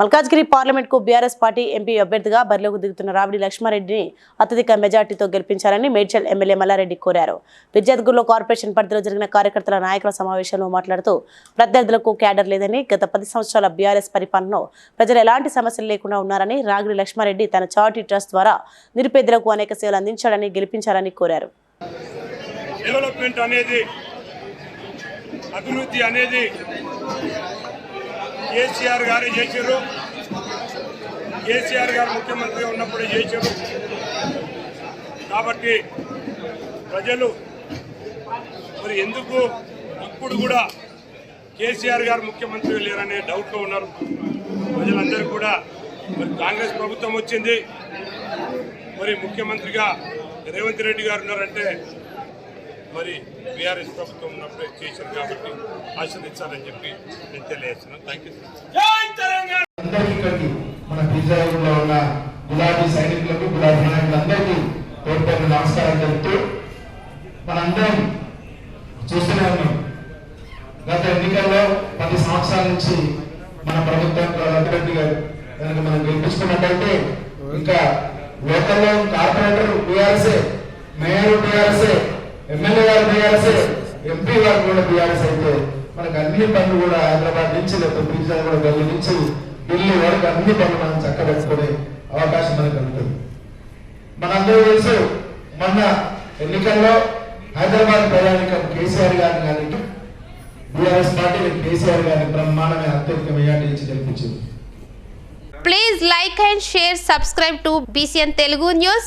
మల్కాజ్గిరి పార్లమెంట్కు BRS party MP అభ్యర్థిగా బరిలోకి దిగుతున్న రావిడి లక్ష్మారెడ్డిని అత్యధిక మెజార్టీతో గెలిపించాలని మేడ్చల్ ఎమ్మెల్యే మల్లారెడ్డి కోరారు. విద్యార్థుల్లో కార్పొరేషన్ పరిధిలో జరిగిన కార్యకర్తల నాయకుల సమావేశంలో మాట్లాడుతూ ప్రత్యర్థులకు క్యాడర్ లేదని గత పది సంవత్సరాల బీఆర్ఎస్ పరిపాలనలో ప్రజలు ఎలాంటి సమస్యలు లేకుండా ఉన్నారని రాగిడి లక్ష్మారెడ్డి తన చారిటీ ట్రస్ట్ ద్వారా నిరుపేదలకు అనేక సేవలు అందించాలని గెలిపించాలని కోరారు. డెవలప్మెంట్ అనేది అభివృద్ధి అనేది కేసీఆర్ గారే చేశారు కేసీఆర్ గారు ముఖ్యమంత్రిగా ఉన్నప్పుడు చేశారు కాబట్టి ప్రజలు మరి ఎందుకు ఇప్పుడు కూడా కేసీఆర్ గారు ముఖ్యమంత్రి లేరనే డౌట్లో ఉన్నారు. ప్రజలందరూ కూడా మరి కాంగ్రెస్ ప్రభుత్వం వచ్చింది. మరి ముఖ్యమంత్రిగా రేవంత్ రెడ్డి గారు ఉన్నారంటే మరి బీఆర్ఎస్ ప్రభుత్వం ఉన్నప్పుడే చేశారు కాబట్టి ఆస్వాదించాలని చెప్పి నేను తెలియజేస్తున్నాను. థ్యాంక్ యూ మన ఉన్న గులాబీ సైనికులకు గులాబీ నాయకులందరికీ నమస్కారం తెలుపుతూ మనందరం చూస్తూనే ఉన్నాం. గత ఎన్నికల్లో పది సంవత్సరాల నుంచి మన ప్రభుత్వం రెడ్డి గారు కనుక మనం గెలిపించుకున్నట్టయితే ఇంకా లోకల్లో కార్పొరేటర్ బీఆర్ఎస్ఏ మేయర్ బీఆర్ఎస్ఏ ఎమ్మెల్యే గారు బీఆర్ఎస్ఏ ఎంపీ గారు కూడా బీఆర్ఎస్ అయితే మనకు అన్ని పనులు కూడా హైదరాబాద్ నుంచి లేకపోతే పిజ్జా కూడా ఢిల్లీ నుంచి ఢిల్లీ వరకు అన్ని పనులు మనం చక్కబెట్టుకునే అవకాశం మనకు ఉంటుంది మనందరూ తెలుసు మొన్న ఎన్నికల్లో హైదరాబాద్ ప్రయాణికం కేసీఆర్ గారిని కానీ బీఆర్ఎస్ పార్టీ కేసీఆర్ గారిని బ్రహ్మాండమైన అత్యధిక మెజార్టీ ఇచ్చి గెలిపించింది Please like and share, subscribe to BCN Telugu News.